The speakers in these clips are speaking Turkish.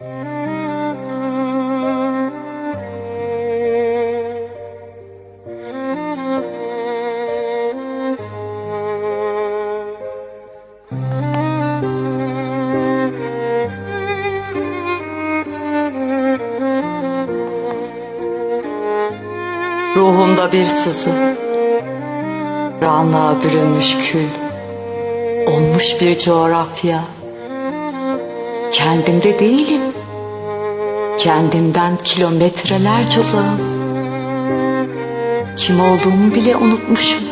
Ruhumda bir sızı, ranlığa bürünmüş kül, olmuş bir coğrafya. Kendimde değilim, kendimden kilometrelerce uzağım. Kim olduğumu bile unutmuşum.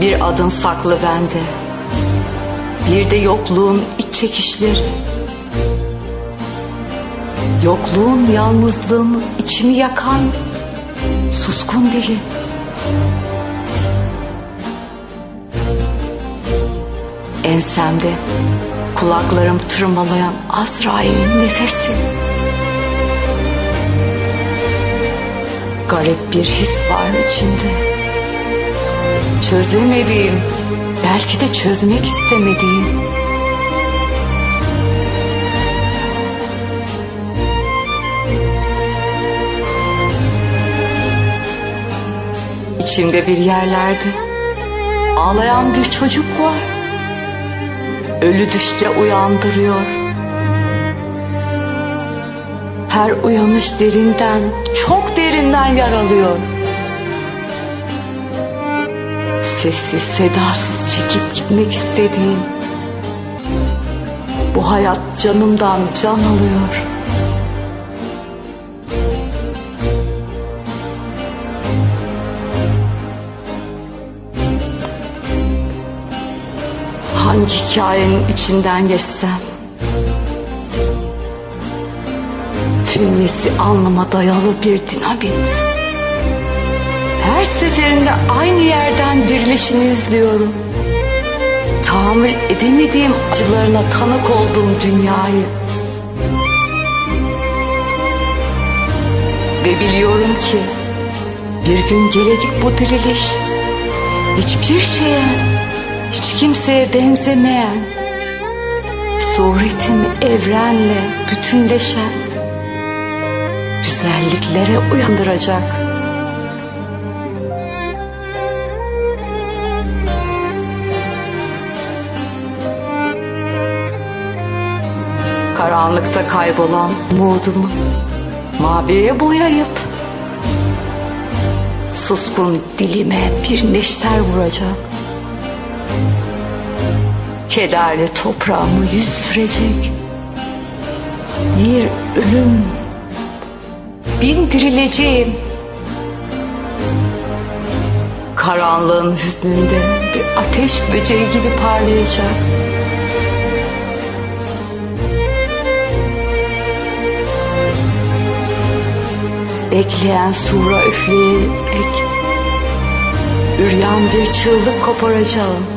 Bir adın saklı bende. Bir de yokluğun iç çekişleri. Yokluğun yalnızlığımı içimi yakan suskun dili. Ensemde kulaklarım tırmalayan Azrail'in nefesi. Garip bir his var içimde. Çözemediğim, belki de çözmek istemediğim. İçimde bir yerlerde ağlayan bir çocuk var. Ölü düşle uyandırıyor. Her uyanış derinden, çok derinden yaralıyor. Sessiz sedasız çekip gitmek istediğim Bu hayat canımdan can alıyor hikayenin içinden geçsem Fünyesi alnıma dayalı bir dinamit her seferinde aynı yerden dirilişini izliyorum. Tahammül edemediğim acılarına tanık olduğum dünyayı. Ve biliyorum ki bir gün gelecek bu diriliş. Hiçbir şeye, hiç kimseye benzemeyen, suretin evrenle bütünleşen güzelliklere uyandıracak. Karanlıkta kaybolan umudumu maviye boyayıp suskun dilime bir neşter vuracak. Kederli toprağımı yüz sürecek. Bir ölüm, bin dirileceğim. Karanlığın hüznünde bir ateş böceği gibi parlayacak. Bekleyen sura üfleyerek Üryan bir çığlık koparacağım